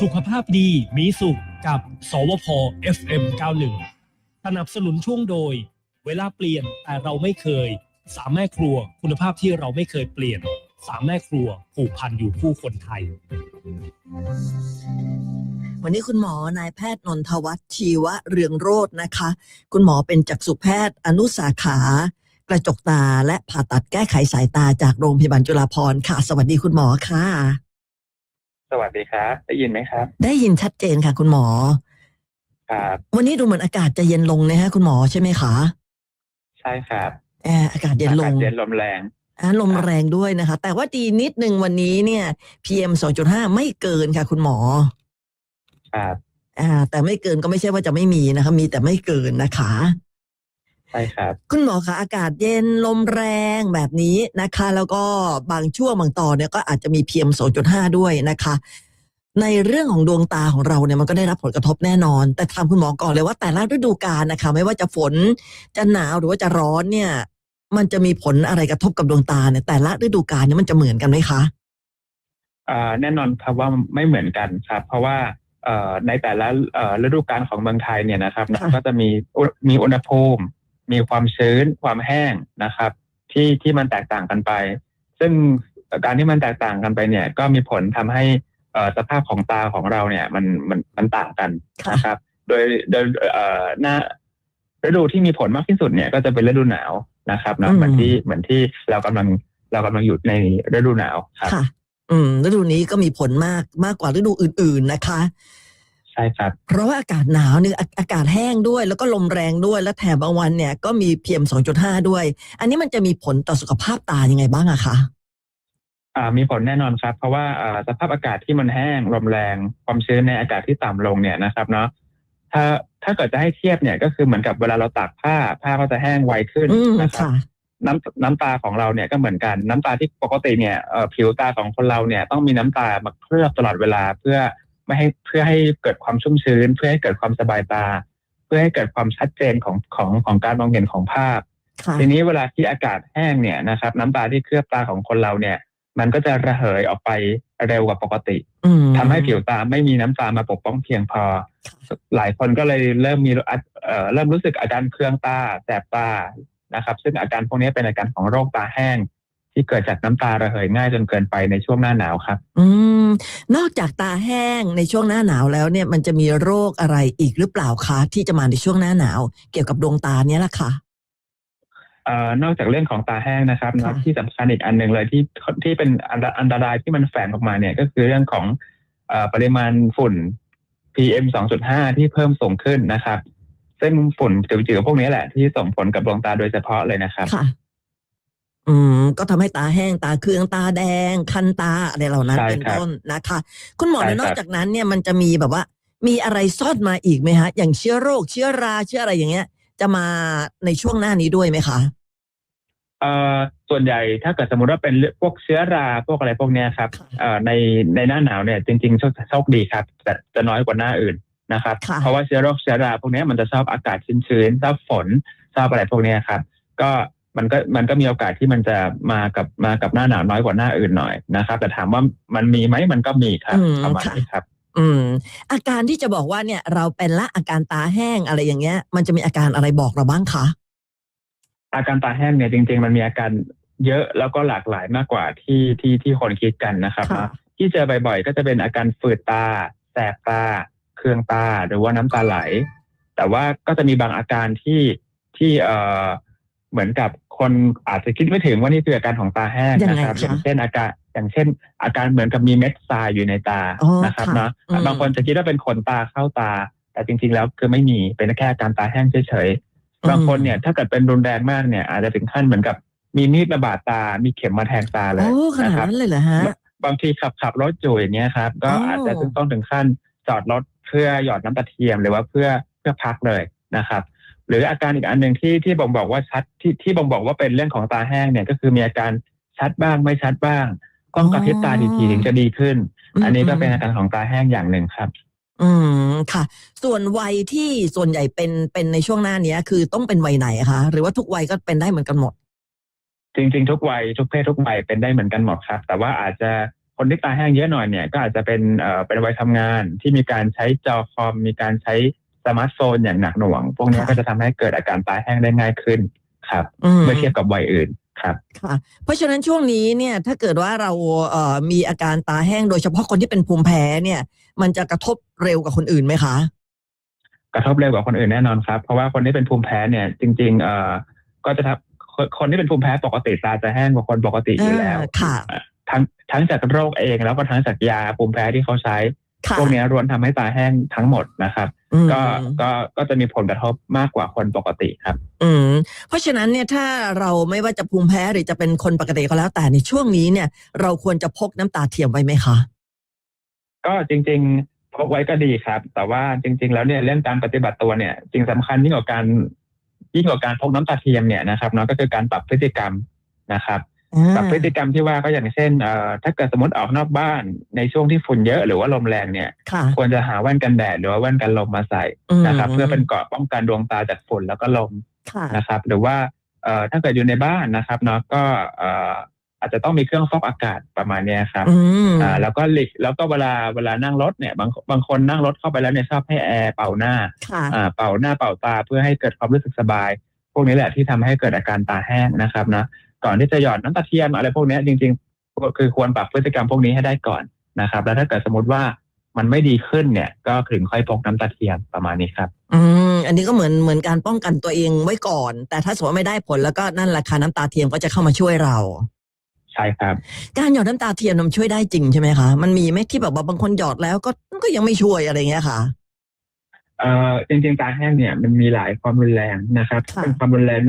สุขภาพดีมีสุขกับ สวพ FM 91 สนับสนุนช่วงโดย เวลาเปลี่ยนแต่เราไม่เคย สามแม่ครัวคุณภาพที่เราไม่เคยเปลี่ยน สามแม่ครัวผูกพันอยู่คู่คนไทย วันนี้คุณหมอนายแพทย์นนทวัฒน์ชีวะเรืองโรจน์นะคะ คุณหมอเป็นจักษุแพทย์อนุสาขากระจกตาและผ่าตัดแก้ไขสายตาจากโรงพยาบาลจุฬาภรณ์ค่ะ สวัสดีคุณหมอค่ะ สวัสดีครับ ได้ยินไหมครับ ได้ยินชัดเจนค่ะ คุณหมอ ครับ วันนี้ดูเหมือนอากาศจะเย็นลงนะฮะคุณหมอใช่ไหมคะ ใช่ครับแอร์อากาศเย็นลอากางศเย็นลมแรง อ่าลมแรงด้วยนะคะ แต่ว่าดีนิดนึงวันนี้เนี่ย PM 2.5 ไม่เกินค่ะ คุณหมอ ครับ อ่า แต่ไม่เกินก็ไม่ใช่ว่าจะไม่มีนะคะ มีแต่ไม่เกินนะคะ ใช่ครับ คุณหมอคะอากาศเย็นลมแรงแบบนี้นะคะ แล้วก็บางช่วงบางตอนเนี่ยก็อาจจะมี PM 2.5ด้วยนะคะ ในเรื่องของดวงตาของเราเนี่ยมันก็ได้รับผลกระทบแน่นอน แต่ถามคุณหมอก่อนเลยว่าแต่ละฤดูกาลนะคะ ไม่ว่าจะฝนจะหนาวหรือว่าจะร้อนเนี่ย มันจะมีผลอะไรกระทบกับดวงตาเนี่ยแต่ละฤดูกาลเนี่ยมันจะเหมือนกันไหมคะอ่าแน่นอนครับว่าไม่เหมือนกันครับ เพราะว่าเอ่อในแต่ละเอ่อฤดูกาลของเมืองไทยเนี่ยนะครับค่ะก็จะมีอุมีอุณหภูมิ มีความชื้นความแห้งนะครับ ที่ที่มันแตกต่างกันไป ซึ่งการที่มันแตกต่างกันไปเนี่ย ก็มีผลทำให้เอ่อสภาพของตาของเราเนี่ย มันมันมันต่างกันค่ะนะครับ โดยโดยเอ่อหน้าฤดูที่มีผลมากที่สุดเนี่ย ก็จะเป็นฤดูหนาวนะครับเนาะอืมเหมือนที่เหมือนที่เรากำลังเรากำลังอยู่ในฤดูหนาวครับค่ะอืมฤดูนี้ก็มีผลมากมากกว่าฤดูอื่น ๆนะคะ ใช่ครับ เพราะว่าอากาศหนาวเนี่ยอาอากาศแห้งด้วย แล้วก็ลมแรงด้วย และแถมบางวันเนี่ยก็มี PM 2.5ด้วย อันนี้มันจะมีผลต่อสุขภาพตายังไงบ้างอะคะอ่ามีผลแน่นอนครับ เพราะว่าอ่าสภาพอากาศที่มันแห้งลมแรง ความชื้นในอากาศที่ต่ำลงเนี่ยนะครับเนาะถ้าถ้าเกิดจะให้เทียบเนี่ยก็คือเหมือนกับเวลาเราตากผ้า ผ้าก็จะแห้งไวขึ้นอืมนะครับ ค่ะ น้ำน้ำตาของเราเนี่ยก็เหมือนกันน้ำตาที่ปกติเนี่ยเอ่อผิวตาของคนเราเนี่ยต้องมีน้ำตามาเคลือบตลอดเวลาเพื่อ ไม่ให้เพื่อให้เกิดความชุ่มชื้น เพื่อให้เกิดความสบายตา เพื่อให้เกิดความชัดเจนของของของการมองเห็นของภาพค่ะทีนี้เวลาที่อากาศแห้งเนี่ยนะครับ น้ำตาที่เคลือบตาของคนเราเนี่ย มันก็จะระเหยออกไปเร็วกว่าปกติอืมทำให้ผิวตาไม่มีน้ำตามาปกป้องเพียงพอ หลายคนก็เลยเริ่มมีอาเอ่อเริ่มรู้สึกอาการเคืองตาแสบตานะครับ ซึ่งอาการพวกนี้เป็นอาการของโรคตาแห้ง ที่เกิดจากน้ำตาระเหยง่ายจนเกินไปในช่วงหน้าหนาวครับ อืม นอกจากตาแห้งในช่วงหน้าหนาวแล้วเนี่ยมันจะมีโรคอะไรอีกหรือเปล่าคะที่จะมาในช่วงหน้าหนาว เกี่ยวกับดวงตาเนี่ยแหละค่ะเอ่อนอกจากเรื่องของตาแห้งนะครับค่ะนะที่สำคัญอีกอันหนึ่งเลยที่ที่เป็นอันตอันตรายที่มันแฝงออกมาเนี่ยก็คือเรื่องของเออปริมาณฝุ่น PM 2.5 ที่เพิ่มสูงขึ้นนะครับซึ่งฝุ่นจิ๋วๆพวกนี้แหละที่ส่งผลกับดวงตาโดยเฉพาะเลยนะครับค่ะ อืมก็ทำให้ตาแห้งตาเคืองตาแดง คันตาอะไรเหล่านั้นใช่เป็นครับต้นนะคะ คุณหมอใช่เนี่ยครับนอกจากนั้นเนี่ยมันจะมีแบบว่า มีอะไรซ่อนมาอีกไหมฮะ อย่างเชื้อโรคเชื้อราเชื้ออะไรอย่างเงี้ย จะมาในช่วงหน้านี้ด้วยไหมคะเอ่อส่วนใหญ่ถ้าเกิดสมมติว่าเป็นเรื่องพวกเชื้อราพวกอะไรพวกเนี้ยครับค่ะเอ่อในในหน้าหนาวเนี่ยจริงๆโชคโชคดีครับแต่จะน้อยกว่าหน้าอื่นนะครับค่ะเพราะว่าเชื้อโรคเชื้อราพวกเนี้ยมันจะชอบอากาศชื้นๆชอบฝนชอบอะไรพวกเนี้ยครับ ก็ มันก็มันก็มีโอกาสที่มันจะมากับมากับหน้าหนาวน้อยกว่าหน้าอื่นหน่อยนะครับ แต่ถามว่ามันมีไหมมันก็มีครับอืมประมาณค่ะนี้ครับอืม อาการที่จะบอกว่าเนี่ย เราเป็นละอาการตาแห้งอะไรอย่างเงี้ย มันจะมีอาการอะไรบอกเราบ้างคะอาการตาแห้งเนี่ยจริง ๆ มันมีอาการเยอะแล้วก็หลากหลายมากกว่าที่ที่ที่คนคิดกันนะครับค่ะที่เจอบ่อยๆ ก็จะเป็นอาการฝืดตา แสบตา เคืองตาหรือว่าน้ำตาไหล แต่ว่าก็จะมีบางอาการที่ที่เอ่อเหมือนกับ คนอาจจะคิดไม่ถึงว่านี่คืออาการของตาแห้งยังไงนะครับคะอย่างเช่นอาการอย่างเช่น อาการเหมือนกับมีเม็ดทรายอยู่ในตาอ๋อนะครับค่ะเนาะอืมบางคนจะคิดว่าเป็นขนตาเข้าตา แต่จริง ๆ แล้วคือไม่มีเป็นแค่อาการตาแห้งเฉยๆบางคนเนี่ยถ้าเกิดเป็นรุนแรงมากเนี่ย อาจจะถึงขั้นเหมือนกับมีมีดมาบาดตา มีเข็มมาแทงตาเลยโอ้ขนาดนะครับนั้นเลยเหรอฮะบางทีขับขับรถอยู่อย่างเงี้ยครับ ก็อ๋อออาจจะต้องถึงขั้นจอดรถเพื่อหยอดน้ำตาเทียมหรือว่าเพื่อเพื่อพักเลยนะครับ หรืออาการอีกอันหนึ่งที่ที่บ่งบอกว่าชัดที่ที่บ่งบอกว่าเป็นเรื่องของตาแห้งเนี่ยก็คือมีอาการชัดบ้างไม่ชัดบ้างต้องกระพริบตาทีๆถึงจะดีขึ้น อันนี้ก็เป็นอาการของตาแห้งอย่างหนึ่งครับ อืมค่ะ ส่วนวัยที่ส่วนใหญ่เป็นเป็นในช่วงหน้าเนี้ยคือต้องเป็นวัยไหนคะหรือว่าทุกวัยก็เป็นได้เหมือนกันหมด จริง ๆ ทุกวัยทุกเพศทุกวัยเป็นได้เหมือนกันหมดครับ แต่ว่าอาจจะคคนที่ตาแห้งเยอะหน่อยเนี่ย ก็อาจจะเป็นเอ่อเป็นวัยทำงานที่มีการใช้จอคอมมีการใช้ สมาร์ทโฟนอย่างหนักหน่วง พวกนี้ค่ะก็จะทำให้เกิดอาการตาแห้งได้ง่ายขึ้นครับอืมเมื่อเทียบกับวัยอื่นครับค่ะเพราะฉะนั้นช่วงนี้เนี่ยถ้าเกิดว่าเราเอ่อมีอาการตาแห้งโดยเฉพาะคนที่เป็นภูมิแพ้เนี่ย มันจะกระทบเร็วกว่าคนอื่นไหมคะ กระทบเร็วกว่าคนอื่นแน่นอนครับ เพราะว่าคนที่เป็นภูมิแพ้เนี่ย จริง ๆ เอ่อก็จะทำคนคนที่เป็นภูมิแพ้ปกติตาจะแห้งกว่าคนปกติอยู่แล้วอ่าค่ะทั้งทั้งจากโรคเองแล้วก็ทั้งจากยาภูมิแพ้ที่เขาใช้ค่ะ พวกนี้รวนทำให้ตาแห้งทั้งหมดนะครับอืมก็ก็ก็จะมีผลกระทบมากกว่าคนปกติครับ อืมเพราะฉะนั้นเนี่ยถ้าเราไม่ว่าจะภูมิแพ้หรือจะเป็นคนปกติก็แล้วแต่ในช่วงนี้เนี่ย เราควรจะพกน้ำตาเทียมไว้ไหมคะ ก็จริง ๆ พกไว้ก็ดีครับ แต่ว่าจริง ๆ แล้วเนี่ยเรื่องการปฏิบัติตัวเนี่ยจริงสำคัญยิ่งกว่าการยิ่งกว่าการพกน้ำตาเทียมเนี่ยนะครับเนาะก็คือการปรับพฤติกรรมนะครับ ปรับพฤติกรรมที่ว่าก็อย่างเช่นเอ่อถ้าเกิดสมมติออกนอกบ้านในช่วงที่ฝุ่นเยอะหรือว่าลมแรงเนี่ยค่ะควรจะหาแว่นกันแดดหรือว่าแว่นกันลมมาใส่นะครับมเพื่อเป็นเกราะป้องกันดวงตาจากฝุ่นแล้วก็ลมค่ะนะครับ หรือว่าเอ่อถ้าเกิดอยู่ในบ้านนะครับเนาะก็เอ่ออาจจะต้องมีเครื่องฟอกอากาศประมาณเนี้ยครับอืมอ่าแล้วก็หลีกแล้วก็เวลาเวลานั่งรถเนี่ยบางบางคนนั่งรถเข้าไปแล้วเนี่ยชอบให้แอร์เป่าหน้าค่ะอ่าเป่าหน้าเป่าตาเพื่อให้เกิดความรู้สึกสบาย พวกนี้แหละที่ทำให้เกิดอาการตาแห้งนะครับนะ ก่อนที่จะหยอดน้ำตาเทียมอะไรพวกเนี้ยจริงๆก็คือควรปรับพฤติกรรมพวกนี้ให้ได้ก่อนนะครับ แล้วถ้าเกิดสมมติว่ามันไม่ดีขึ้นเนี่ย ก็ถึงค่อยพกน้ำตาเทียมประมาณนี้ครับ อืมอันนี้ก็เหมือนเหมือนการป้องกันตัวเองไว้ก่อน แต่ถ้าสมมติว่าไม่ได้ผลแล้วก็นั่นแหละค่ะน้ำตาเทียมก็จะเข้ามาช่วยเรา ใช่ครับ การหยอดน้ำตาเทียมมันช่วยได้จริงใช่ไหมคะ มันมีไหมที่แบบว่าบางคนหยอดแล้วก็ก็ยังไม่ช่วยอะไรเงี้ยค่ะเอ่อ จริงๆตาแห้งเนี่ยมันมีหลายความรุนแรงนะครับค่ะเป็นความรุนแรง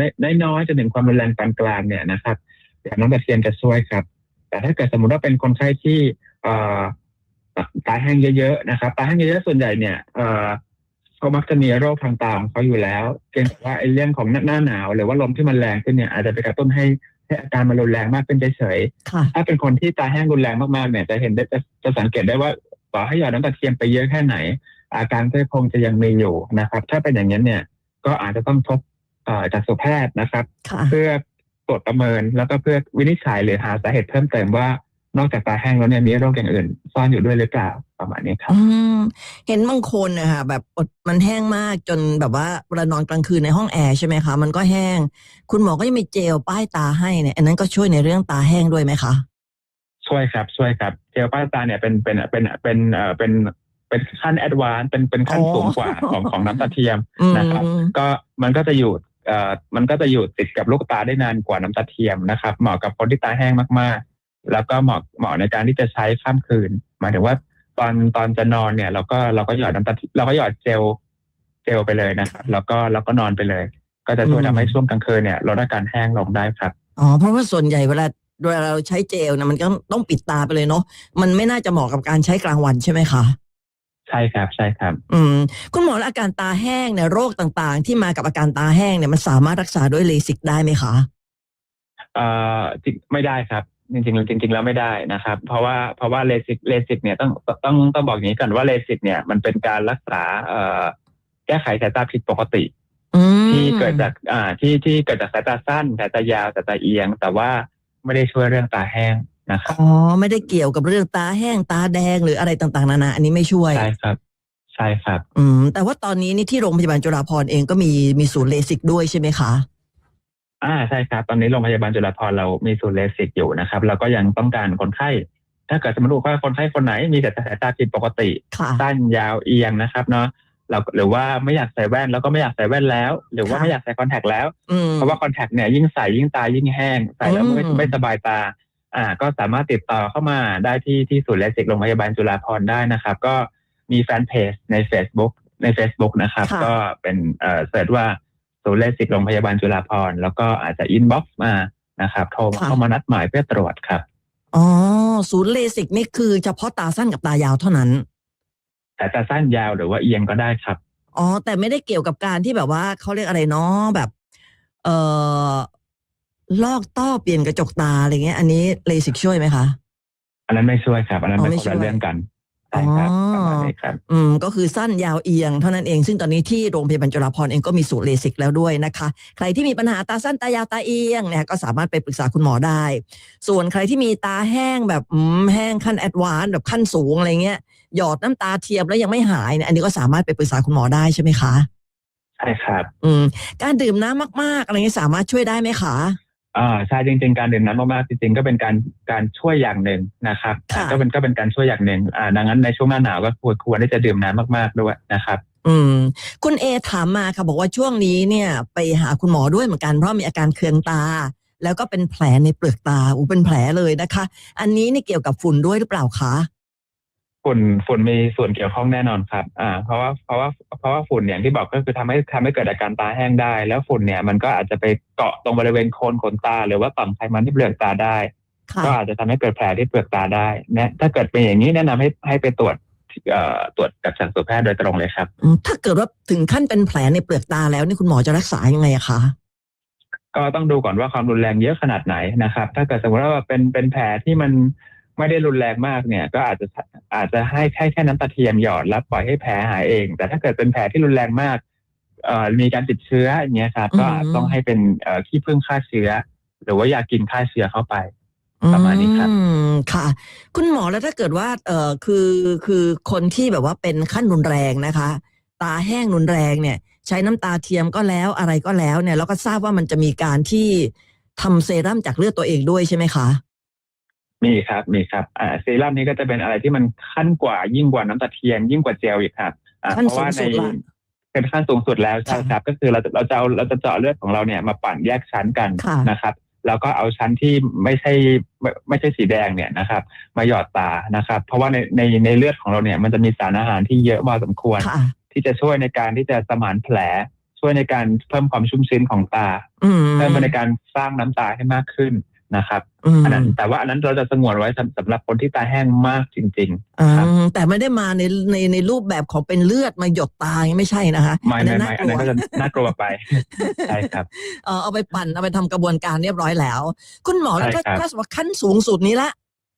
น้อยๆจนถึงความรุนแรงปานกลางเนี่ยนะครับอย่างน้ำตาเทียมจะช่วยครับ แต่ถ้าเกิดสมมติว่าเป็นคนไข้ที่เอ่อตาแห้งเยอะๆนะครับตาแห้งเยอะๆส่วนใหญ่เนี่ยเอ่อเขามักจะมีโรคทางตาของเขาอยู่แล้วเพียงแต่ว่าไอ้เรื่องของหน้าหนาว หรือว่าลมที่มันแรงขึ้นเนี่ยอาจจะไปกระตุ้นให้ให้อาการมันรุนแรงมากขึ้นเฉยๆค่ะถ้าเป็นคนที่ตาแห้งรุนแรงมากๆเนี่ยจะเห็นได้จะจะสังเกตได้ว่าต่อให้หยอดน้ำตาเทียมไปเยอะแค่ไหน อาการก็คงจะยังมีอยู่นะครับ ถ้าเป็นอย่างนั้นเนี่ยก็อาจจะต้องพบเอ่อจากสุแพทย์นะครับค่ะเพื่อตรวจประเมินแล้วก็เพื่อวินิจฉัยหรือหาสาเหตุเพิ่มเติมว่านอกจากตาแห้งแล้วเนี่ยมีโรคอย่างอื่น ซ่อนอยู่ด้วยหรือเปล่าประมาณนี้ครับอืมเห็นบางคนนะคะแบบอดมันแห้งมากจนแบบว่าเวลานอนกลางคืนในห้องแอร์ใช่ไหมคะ มันก็แห้ง คุณหมอก็ยังมีเจลป้ายตาให้เนี่ยอันนั้นก็ช่วยในเรื่องตาแห้งด้วยไหมคะช่วยครับช่วยครับ เจลป้ายตาเนี่ยเป็นเป็นเป็นเป็นเอ่อเป็น เป็นขั้นแอดวานซ์เป็นเป็นขั้นอ๋อสูงกว่าของของน้ำตาเทียมอืมนะครับ ก็มันก็จะอยู่เอ่อมันก็จะอยู่ติดกับลูกตาได้นานกว่าน้ำตาเทียมนะครับ เหมาะกับคนที่ตาแห้งมากๆ แล้วก็เหมาะเหมาะในการที่จะใช้ข้ามคืน หมายถึงว่าตอนตอนจะนอนเนี่ย เราก็เราก็หยอดน้ำตาเราก็หยอดเจลเจลไปเลยนะครับแล้วก็แล้วก็นอนไปเลย ก็จะช่วยอืมทำให้ช่วงกลางคืนเนี่ยลดอาการแห้งลงได้ครับอ๋อเพราะว่าส่วนใหญ่เวลาเวลาเราใช้เจลนะมันก็ต้องปิดตาไปเลยเนาะมันไม่น่าจะเหมาะกับการใช้กลางวันใช่ไหมคะใช่ครับใช่ครับ อืมคุณหมอแล้วอาการตาแห้งเนี่ยโรคต่างๆ ที่มากับอาการตาแห้งเนี่ยมันสามารถรักษาด้วยเลสิกได้ไหมคะเอ่อจริงไม่ได้ครับ จริงๆจริง ๆ แล้วไม่ได้นะครับ เพราะว่าเพราะว่าเลสิกเลสิกเนี่ยต้องต้องต้องบอกอย่างนี้ก่อนว่าเลสิกเนี่ยมันเป็นการรักษาเอ่อแก้ไขสายตาผิดปกติอืมที่เกิดจากอ่าที่ที่เกิดจากสายตาสั้นสายตายาวสายตาเอียง แต่ว่าไม่ได้ช่วยเรื่องตาแห้ง นะครับอ๋อ ไม่ได้เกี่ยวกับเรื่องตาแห้งตาแดงหรืออะไรต่างๆ นานา อันนี้ไม่ช่วย ใช่ครับ ใช่ครับ อืม แต่ว่าตอนนี้นี่ที่โรงพยาบาลจุฬาภรณ์เองก็มีมีศูนย์เลสิกด้วยใช่ไหมคะ อ่าใช่ครับ ตอนนี้โรงพยาบาลจุฬาภรณ์เรามีศูนย์เลสิกอยู่นะครับ เราก็ยังต้องการคนไข้ ถ้าเกิดสมมติว่าคนไข้คนไหนมีแต่สายตาผิดปกติค่ะ สั้นยาวเอียงนะครับเนาะเราหรือว่าไม่อยากใส่แว่นแล้วก็ไม่อยากใส่แว่นแล้ว หรือว่าค่ะ ไม่อยากใส่คอนแทคแล้ว อืม เพราะว่าคอนแทคเนี่ยยิ่งใส่ยิ่งตายิ่งแห้ง ใส่แล้วไม่อืม ไม่สบายตา อ่าก็สามารถติดต่อเข้ามาได้ที่ที่ศูนย์เลสิกโรงพยาบาลจุฬาภรณ์ได้นะครับ ก็มีแฟนเพจใน Facebook ใน Facebook นะครับ ค่ะ ก็เป็นเอ่อเสิร์ชว่าศูนย์เลสิกโรงพยาบาลจุฬาภรณ์แล้วก็อาจจะอินบ็อกซ์มานะครับโทรเข้ามานัดหมายเพื่อตรวจครับ อ๋อศูนย์เลสิกนี่คือเฉพาะตาสั้นกับตายาวเท่านั้น แต่จะสั้นยาวหรือว่าเอียงก็ได้ครับ อ๋อแต่ไม่ได้เกี่ยวกับการที่แบบว่าเขาเรียกอะไรเนาะแบบ เอ่อ ลอกต้อเปลี่ยนกระจกตาอะไรเงี้ย อันนี้เลสิกช่วยไหมคะ อันนั้นไม่ช่วยครับ อันนั้นอ๋อไม่ไม่คนช่วยละเรื่องกันใช่ครับอ๋อ ประมาณนี้ครับอืมก็คือสั้นยาวเอียงเท่านั้นเองซึ่งตอนนี้ที่โรงพยาบาลจุฬาภรณ์เองก็มีศูนย์เลสิกแล้วด้วยนะคะ ใครที่มีปัญหาตาสั้นตายาวตาเอียงเนี่ยก็สามารถไปปรึกษาคุณหมอได้ ส่วนใครที่มีตาแห้งแบบอืมแห้งขั้นแอดวานซ์แบบขั้นสูงอะไรเงี้ยหยอดน้ำตาเทียมแล้วยังไม่หายเนี่ยอันนี้ก็สามารถไปปรึกษาคุณหมอได้ใช่ไหมคะ ใช่ครับ อืม การดื่มน้ำมากๆอะไรเงี้ยสามารถช่วยได้ไหมคะ อ่าใช่จริง ๆ การดื่มน้ำมากๆจริงๆ ก็เป็นการการช่วยอย่างหนึ่งนะครับ ค่ะ ก็เป็นก็เป็นการช่วยอย่างหนึ่งอ่าดังนั้นในช่วงหน้าหนาวก็ควรควรที่จะดื่มน้ำมากๆด้วยนะครับ อืม คุณเอถามมาค่ะบอกว่าช่วงนี้เนี่ย ไปหาคุณหมอด้วยเหมือนกันเพราะมีอาการเคืองตา แล้วก็เป็นแผลในเปลือกตาอูเป็นแผลเลยนะคะ อันนี้นี่เกี่ยวกับฝุ่นด้วยหรือเปล่าคะ ฝุ่นฝุ่นมีส่วนเกี่ยวข้องแน่นอนครับ อ่า เพราะว่าเพราะว่าเพราะว่าฝุ่นอย่างที่บอกก็คือทำให้ทำให้เกิดอาการตาแห้งได้ แล้วฝุ่นเนี่ยมันก็อาจจะไปเกาะตรงบริเวณโคนขนตา หรือว่าต่อมไขมันที่เปลือกตาได้ค่ะก็อาจจะทำให้เกิดแผลที่เปลือกตาได้นะถ้าเกิดเป็นอย่างนี้แนะนำให้ให้ไปตรวจเอ่อตรวจกับจักษุแพทย์โดยตรงเลยครับอืมถ้าเกิดว่าถึงขั้นเป็นแผลในเปลือกตาแล้วนี่คุณหมอจะรักษายังไงอะคะก็ต้องดูก่อนว่าความรุนแรงเยอะขนาดไหนนะครับ ถ้าเกิดสมมติว่าเป็นเป็นแผลที่มัน ไม่ได้รุนแรงมากเนี่ย ก็อาจจะอาจจะให้แค่แค่น้ำตาเทียมหยอดแล้วปล่อยให้แผลหายเอง แต่ถ้าเกิดเป็นแผลที่รุนแรงมากเอ่อมีการติดเชื้ออย่างเงี้ยครับ ก็อาจต้องให้เป็นเอ่อขี้ผึ้งฆ่าเชื้อ หรือว่ายากินฆ่าเชื้อเข้าไปประมาณนี้ครับอืมค่ะ คุณหมอแล้วถ้าเกิดว่า เอ่อคือคือคนที่แบบว่าเป็นขั้นรุนแรงนะคะ ตาแห้งรุนแรงเนี่ย ใช้น้ำตาเทียมก็แล้วอะไรก็แล้วเนี่ยแล้วก็ทราบว่ามันจะมีการที่ทำเซรั่มจากเลือดตัวเองด้วยใช่ไหมคะ มีครับมีครับอ่าเซรั่มนี้ก็จะเป็นอะไรที่มันขั้นกว่ายิ่งกว่าน้ำตาเทียมยิ่งกว่าเจลอีกครับอ่าขั้นเพราะว่าสูในงสุดละเป็นขั้นสูงสุดแล้วใช่ค่ะครับ ก็คือเราจะเราจะเอาเราจะเจาะเลือดของเราเนี่ยมาปั่นแยกชั้นกันค่ะนะครับแล้วก็เอาชั้นที่ไม่ใช่ไม่ไม่ใช่สีแดงเนี่ยนะครับ มาหยอดตานะครับ เพราะว่าในในในเลือดของเราเนี่ยมันจะมีสารอาหารที่เยอะพอสมควรค่ะที่จะช่วยในการที่จะสมานแผล ช่วยในการเพิ่มความชุ่มชื้นของตาอืมเพิ่มในการสร้างน้ำตาให้มากขึ้น นะครับอืมอันนั้นแต่ว่าอันนั้นเราจะสงวนไว้สำสำหรับคนที่ตาแห้งมากจริงอืครับมแต่ไม่ได้มาในในในรูปแบบของเป็นเลือดมาหยดตาอย่างนี้ไม่ใช่นะคะๆไม่อันไม่นั้นไม่น่าอักนลันั้นวก็จะน่ากลัวไปใช่ครับเออเอาไปปั่นเอาไปทำกระบวนการเรียบร้อยแล้ว คุณหมอแล้วถ้าใช่ครับถ้าสมมติว่าขั้นสูงสุดนี้ละ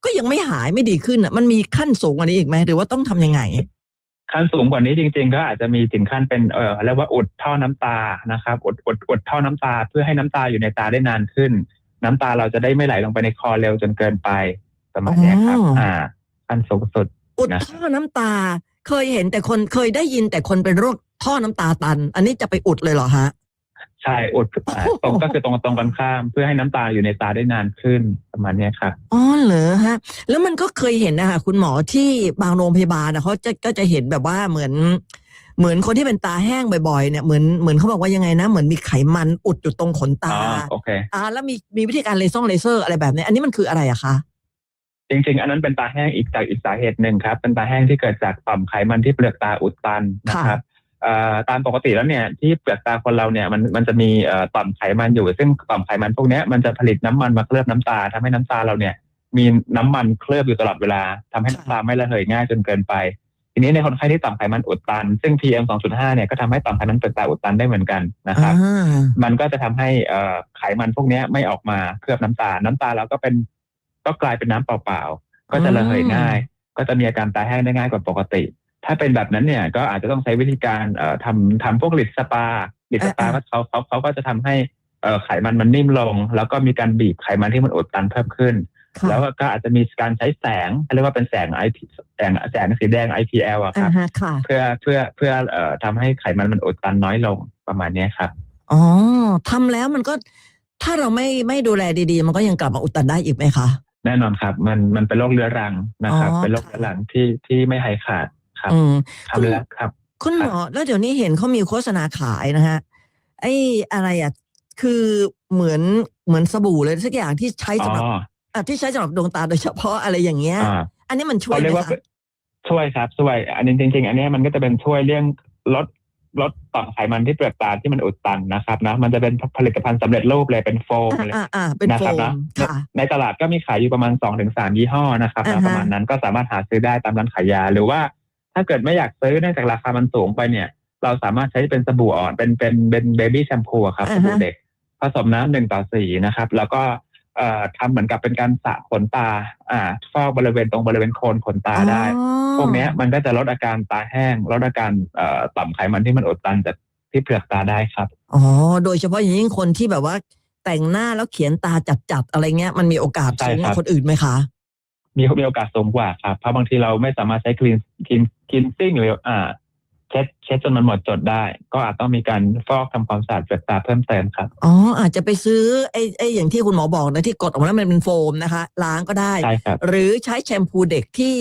ก็ยังไม่หายไม่ดีขึ้นอะมันมีขั้นสูงกว่านี้อีกไหมหรือว่าต้องทำยังไงขั้นสูงกว่านี้จริง ๆ ก็อาจจะมีถึงขั้นเป็นเออเรียกว่าอุดท่อน้ำตานะครับ อุดอุดอุดท่อน้ำตาเพื่อให้น้ำตาอยู่ในตาได้นานขึ้น น้ำตาเราจะได้ไม่ไหลลงไปในคอเร็วจนเกินไปประมาณเนี้ยครับอ๋ออ่อ่าขั้นสูงสุดอุดนะท่อน้ำตา เคยเห็นแต่คนเคยได้ยินแต่คนเป็นโรคท่อน้ำตาตัน อันนี้จะไปอุดเลยเหรอฮะใช่อุดอ่าตรงก็คือตรงตรงกันข้าม เพื่อให้น้ำตาอยู่ในตาได้นานขึ้นประมาณเนี้ยครับอ๋อเหรอฮะ แล้วมันก็เคยเห็นนะคะคุณหมอที่บางโรงพยาบาลนะเขาจะก็จะเห็นแบบว่าเหมือน เหมือนคนที่เป็นตาแห้งบ่อยๆเนี่ยเหมือนเหมือนเขาบอกว่ายังไงนะ เหมือนมีไขมันอุดอยู่ตรงขนอ๋ตาอโอเค อ่าแล้วมีมีวิธีการเลเซอร์เลเซอร์อะไรแบบนี้อันนี้มันคืออะไรอะคะ จริงๆ อันนั้นเป็นตาแห้งอีกจากอีกสาเหตุหนึ่งครับ เป็นตาแห้งที่เกิดจากต่อมไขมันที่เปลือกตาอุดตันนะครับเอ่อตามปกติแล้วเนี่ยที่เปลือกตาคนเราเนี่ยมันมันจะมีเอ่อต่อมไขมันอยู่ ซึ่งต่อมไขมันพวกเนี้ยมันจะผลิตน้ำมันมาเคลือบน้ำตาทำให้น้ำตาเราเนี่ย มีน้ำมันเคลือบอยู่ตลอดเวลาทำให้น้ำตาไม่ระเหยง่ายจนเกินไป ทีนี้ในคนไข้ที่ต่อมไขมันอุดตัน ซึ่ง PM 2.5เนี่ยก็ทำให้ต่อมไขมันเปลือกตาอุดตันได้เหมือนกันนะครับอ่ามันก็จะทำให้เอ่อไขมันพวกเนี้ยไม่ออกมาเคลือบน้ำตา น้ำตาเราก็เป็นก็กลายเป็นน้ำเปล่าๆ ก็จะระเหยง่าย ก็จะมีอาการตาแห้งได้ง่ายกว่าปกติ ถ้าเป็นแบบนั้นเนี่ยก็อาจจะต้องใช้วิธีการเอ่อทำทำพวกลิดสปาลิดสปาก็เขาเขาเขาก็จะทำให้เอ่อไขมันมันนิ่มลง แล้วก็มีการบีบไขมันที่มันอุดตันเพิ่มขึ้นค่ะ แล้วก็อาจจะมีการใช้แสงเรียกว่าเป็นแสงไอแสงแสงสีแดง IPL อะคอ่ารับฮะค่ะเพื่อเพื่อเพื่อเอ่อทำให้ไขมันมันอุดตันน้อยลงประมาณเนี้ยครับอ๋อทำแล้วมันก็ถ้าเราไม่ไม่ดูแลดีๆ มันก็ยังกลับมาอุดตันได้อีกไหมคะแน่นอนครับ มันมันเป็นโรคเรื้อรังนะครับอ๋อเป็นโรคเรื้อรังที่ที่ไม่หายขาดครับอืมทำแล้วครับ คุณหมอแล้วเดี๋ยวนี้เห็นเขามีโฆษณาขายนะฮะไอ้อะไรอะคือเหมือนเหมือนสบู่เลยสักอย่างที่ใช้อ๋อสำหรับอะ ที่ใช้สำหรับดวงตาโดยเฉพาะอะไรอย่างเงี้ย อ่าอันนี้มันช่วยเขาไหเรีมยกว่าคะ ช่วยครับช่วย อันนี้จริง ๆ อันเนี้ยมันก็จะเป็นช่วยเรื่องลดลดต่อมไขมันที่เปลือกตาที่มันอุดตันนะครับนะมันจะเป็นผลิตภัณฑ์สำเร็จรูปเลยเป็นโฟมอ่าเลย อ่าอ่าเป็นนะโฟครับมนะ ค่ะ ในตลาดก็มีขายอยู่ประมาณ2อถึงสยี่ห้อนะครับอ่านะฮะ ประมาณนั้นก็สามารถหาซื้อได้ตามร้านขายยา หรือว่าถ้าเกิดไม่อยากซื้อเนื่องจากราคามันสูงไปเนี่ย เราสามารถใช้เป็นสบู่อ่อนเป็นเป็นเป็นเบบี้แชมพูครับสบู่เด็ก ผสมน้ำหนึ่งต่อสี่นะครับ แล้วก็เอ่อ ทำเหมือนกับเป็นการสระขนตาอ่าฟอกบริเวณตรงบริเวณโคนขนตาได้อ๋อพวกเนี้ยมันก็จะลดอาการตาแห้ง ลดอาการเอ่อต่อมไขมันที่มันอุดตันจากที่เปลือกตาได้ครับอ๋อโดยเฉพาะอย่างยิ่งคนที่แบบว่าแต่งหน้าแล้วเขียนตาจัดๆอะไรเงี้ยมันมีโอกาสใช่สูงกครัว่าบคนอื่นไหมคะ มีมีโอกาสสูงกว่าครับเพราะบางทีเราไม่สามารถใช้คลีนคลีนคลีนซิ่งหรืออ่า เช็ดเช็ดจนมันหมดจดได้ ก็อาจต้องมีการฟอกทำความสะอาดเปลือกตาเพิ่มเติมครับอ๋ออาจจะไปซื้อไอ้ไอ้อย่างที่คุณหมอบอกนะที่กดออกมาแล้วมันเป็นโฟมนะคะ ล้างก็ได้ใช่ครับหรือใช้แชมพูเด็กที่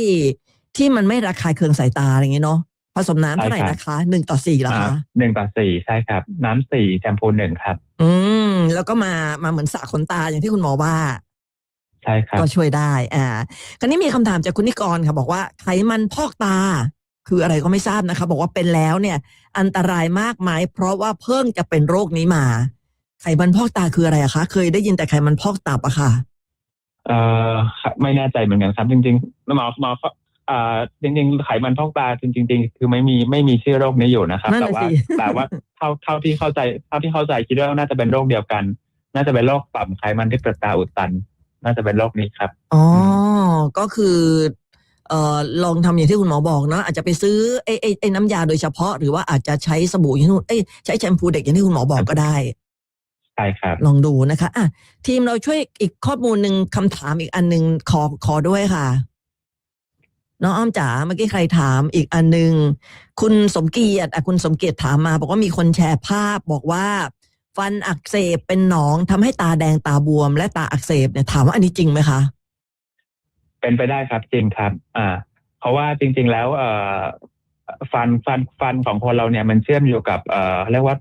ที่มันไม่ระคายเคืองสายตาอะไรอย่างเงี้ยเนาะผสมน้ำเท่าไหร่ใช่ครับนะคะหนึ่งต่อสี่เหรออ่าคะหนึ่งต่อสี่ใช่ครับ น้ำสี่แชมพูหนึ่งครับ อืม แล้วก็มามาเหมือนสระขนตาอย่างที่คุณหมอว่าใช่ครับก็ช่วยได้ อ่า คราวนี้มีคำถามจากคุณนิกรค่ะ บอกว่าไขมันพอกตา คืออะไรก็ไม่ทราบนะคะ บอกว่าเป็นแล้วเนี่ย อันตรายมากไหมเพราะว่าเพิ่งจะเป็นโรคนี้มา ไขมันพอกตาคืออะไรอะคะ เคยได้ยินแต่ไขมันพอกตับอะค่ะ เอ่อครับไม่แน่ใจเหมือนกันครับ จริงๆหมอหมออ่าจริงๆไขมันพอกตาจริงๆจริงๆคือไม่มีไม่มีชื่อโรคนี้อยู่นะครับนั่นแต่น่ะว่าสิแต่ว่าเท่าเท่าที่เข้าใจเท่าที่เข้าใจคิดว่าน่าจะเป็นโรคเดียวกัน น่าจะเป็นโรคต่อมไขมันที่เปลือกตาอุดตัน น่าจะเป็นโรคนี้ครับอ๋อก็คือเอ่อ ลองทำอย่างที่คุณหมอบอกเนาะอาจจะไปซื้อไอ้ไอ้ไอ้น้ำยาโดยเฉพาะ หรือว่าอาจจะใช้สบู่อย่างที่คุณเอ้ยใช้แชมพูเด็กอย่างที่คุณหมอบอกก็ได้ใช่ครับลองดูนะคะอะทีมเราช่วยอีกข้อมูลหนึ่งคำถามอีกอันหนึ่งขอขอด้วยค่ะ น้องอ้อมจ๋าเมื่อกี้ใครถามอีกอันหนึ่งคุณสมเกียรติอะคุณสมเกียรติถามมา บอกว่ามีคนแชร์ภาพบอกว่า ฟันอักเสบเป็นหนองทำให้ตาแดงตาบวม และตาอักเสบเนี่ยถามว่าอันนี้จริงไหมคะ เป็นไปได้ครับจริงครับ อ่า เพราะว่าจริง ๆ แล้ว เอ่อฟันฟันฟันของคนเราเนี่ยมันเชื่อมอยู่กับเอ่อเรียกว่า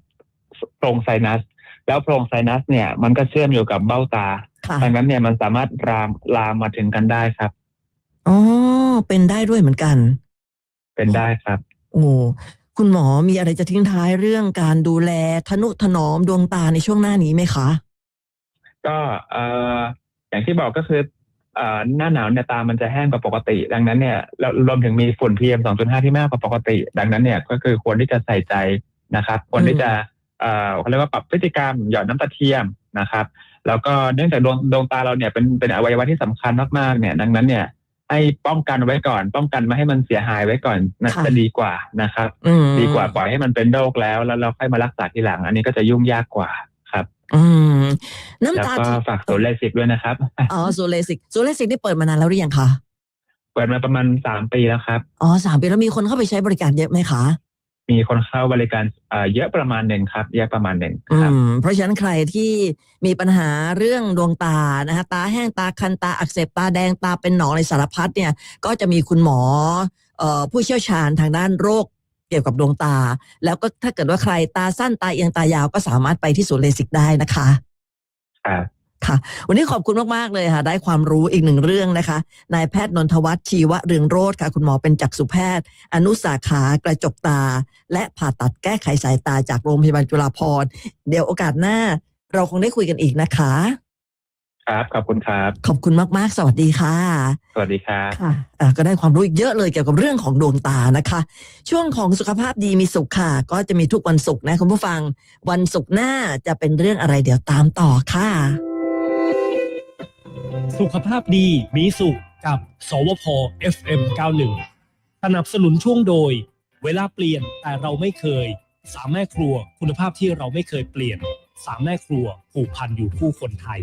โพรงไซนัส แล้วโพรงไซนัส เนี่ย มันก็เชื่อมอยู่กับเบ้าตาค่ะดังนั้นเนี่ยมันสามารถรามลามมาถึงกันได้ครับอ๋อเป็นได้ด้วยเหมือนกัน เป็นได้ครับโอ้คุณหมอมีอะไรจะทิ้งท้ายเรื่องการดูแลทนุถนอมดวงตาในช่วงหน้านี้ไหมคะ ก็เอ่ออย่างที่บอกก็คือเอ่อ หน้าหนาวเนี่ยตามันจะแห้งกว่าปกติ ดังนั้นเนี่ยแล้วรวมถึงมีฝุ่น PM 2.5ที่มากกว่าปกติ ดังนั้นเนี่ยก็คือควรที่จะใส่ใจนะครับควรที่จะเอ่อเขาเรียกว่าปรับพฤติกรรมหยอดน้ำตาเทียมนะครับ แล้วก็เนื่องจากดวงดวงตาเราเนี่ยเป็นเป็นอวัยวะที่สำคัญมากๆเนี่ย ดังนั้นเนี่ยให้ป้องกันไว้ก่อน ป้องกันไม่ให้มันเสียหายไว้ก่อนนะค่ะจะดีกว่านะครับอืมดีกว่าปล่อยให้มันเป็นโรคแล้วแล้วเราค่อยมารักษาทีหลัง อันนี้ก็จะยุ่งยากกว่า ครับอืมแล้วน้ำตาก็ที่ฝากศูนย์เลสิกด้วยนะครับ อ๋อซูเลสิกซูเลสิกนี่เปิดมานานแล้วหรือยังคะ เปิดมาประมาณสามปีแล้วครับ อ๋อสามปีแล้วมีคนเข้าไปใช้บริการเยอะไหมคะ มีคนเข้าบริการเอ่อเยอะประมาณหนึ่งครับ เยอะประมาณหนึ่งอืครับ ม เพราะฉะนั้นใครที่มีปัญหาเรื่องดวงตานะคะตาแห้งตาคันตาอักเสบตาแดงตาเป็นหนองในสารพัดเนี่ย ก็จะมีคุณหมอเอ่อผู้เชี่ยวชาญทางด้านโรคเกี่ยวกับดวงตา แล้วก็ถ้าเกิดว่าใครตาสั้นตาเอียงตายาวก็สามารถไปที่ศูนย์เลสิกได้นะคะครับค่ะ วันนี้ขอบคุณมาก ๆ เลยค่ะ ได้ความรู้อีกหนึ่งเรื่องนะคะ นายแพทย์นนทวัฒน์ชีวะเรืองโรธค่ะ คุณหมอเป็นจักษุแพทย์ อนุสาขากระจกตา และผ่าตัดแก้ไขสายตาจากโรงพยาบาลจุฬาภรณ์เดี๋ยวโอกาสหน้า เราคงได้คุยกันอีกนะคะ ครับขอบคุณครับ ขอบคุณมากๆ สวัสดีค่ะ สวัสดีครับค่ะอะก็ได้ความรู้อีกเยอะเลยเกี่ยวกับเรื่องของดวงตานะคะ ช่วงของสุขภาพดีมีสุขค่ะ ก็จะมีทุกวันศุกร์นะคุณผู้ฟัง วันศุกร์หน้าจะเป็นเรื่องอะไรเดี๋ยวตามต่อค่ะ สุขภาพดีมีสุขกับ สวพ FM 91 สนับสนุนช่วงโดย เวลาเปลี่ยนแต่เราไม่เคย สามแม่ครัวคุณภาพที่เราไม่เคยเปลี่ยน สามแม่ครัวผูกพันอยู่คู่คนไทย